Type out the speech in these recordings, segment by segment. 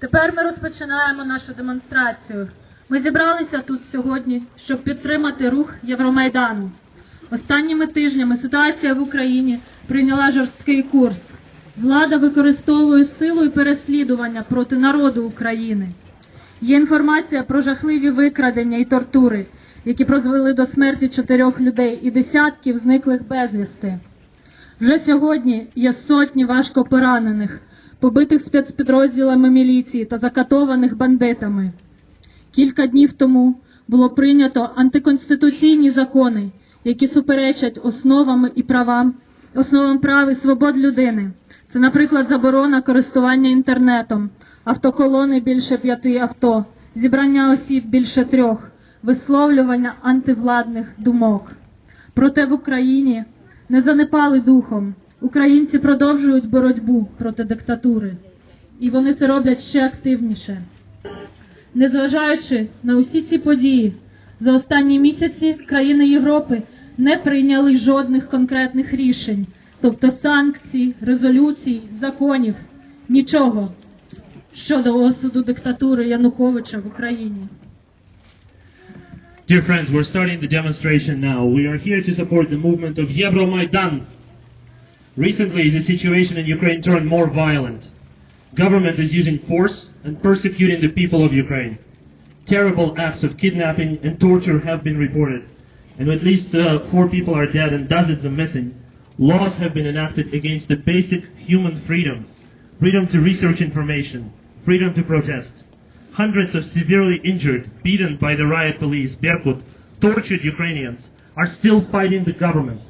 Тепер ми розпочинаємо нашу демонстрацію. Ми зібралися тут сьогодні, щоб підтримати рух Євромайдану. Останніми тижнями ситуація в Україні прийняла жорсткий курс. Влада використовує силу і переслідування проти народу України. Є інформація про жахливі викрадення і тортури, які призвели до смерті чотирьох людей і десятків зниклих безвісти. Вже сьогодні є сотні важко поранених, побитих спецпідрозділами міліції та закатованих бандитами. Кілька днів тому було прийнято антиконституційні закони, які суперечать основам і правам, основам прав і свобод людини. Це, наприклад, заборона користування інтернетом, автоколони більше п'яти авто, зібрання осіб більше трьох, висловлювання антивладних думок. Проте в Україні не занепали духом. Українці продовжують боротьбу проти диктатури, і вони це роблять ще активніше. Незважаючи на усі ці події, за останні місяці країни Європи не прийняли жодних конкретних рішень, тобто санкцій, резолюцій, законів, нічого щодо осуду диктатури Януковича в Україні. Dear friends, we're starting the demonstration now. We are here to support the movement of Euromaidan. Recently, the situation in Ukraine turned more violent. Government is using force and persecuting the people of Ukraine. Terrible acts of kidnapping and torture have been reported, and at least uh, four people are dead and dozens are missing. Laws have been enacted against the basic human freedoms freedom to research information, freedom to protest. Hundreds of severely injured, beaten by the riot police, Berkut, tortured Ukrainians are still fighting the government.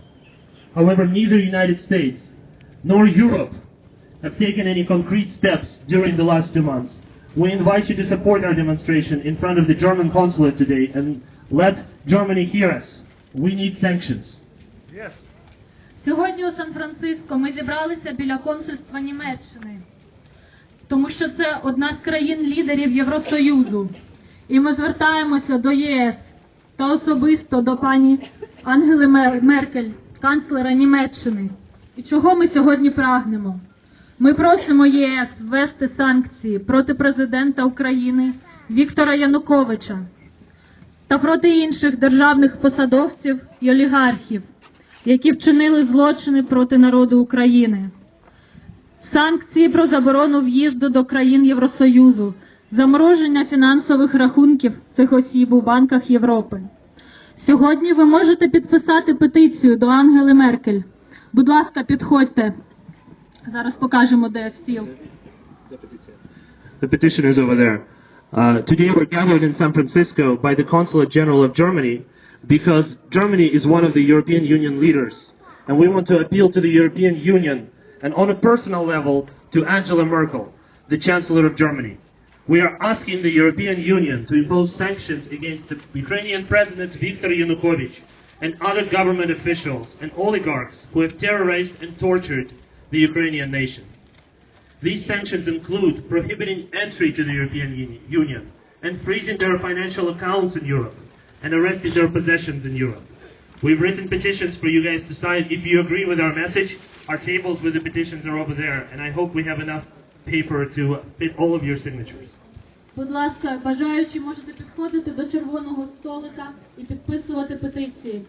However, neither United States nor Europe have taken any concrete steps during the last two months. We invite you to support our demonstration in front of the German consulate today and let Germany hear us. We need sanctions. Yes. Сьогодні у Сан-Франциско ми зібралися біля консульства Німеччини, тому що це одна з країн-лідерів Євросоюзу. І ми звертаємося до ЄС та особисто до пані Ангели Меркель, канцлера Німеччини. І чого ми сьогодні прагнемо? Ми просимо ЄС ввести санкції проти президента України Віктора Януковича та проти інших державних посадовців і олігархів, які вчинили злочини проти народу України. Санкції про заборону в'їзду до країн Євросоюзу, замороження фінансових рахунків цих осіб у банках Європи. Сьогодні ви можете підписати петицію до Ангели Меркель. Будь ласка, підходьте. Зараз покажемо, де стіл. The petition is over there. Uh, today we're gathered in San Francisco by the Consulate General of Germany because Germany is one of the European Union leaders. And we want to appeal to the European Union and on a personal level to Angela Merkel, the Chancellor of Germany. We are asking the European Union to impose sanctions against the Ukrainian President Viktor Yanukovych and other government officials and oligarchs who have terrorized and tortured the Ukrainian nation. These sanctions include prohibiting entry to the European Union and freezing their financial accounts in Europe and arresting their possessions in Europe. We've written petitions for you guys to sign. If you agree with our message, our tables with the petitions are over there, and I hope we have enough paper to fit all of your signatures. Будь ласка, бажаючи можете підходити до червоного столика і підписувати петиції.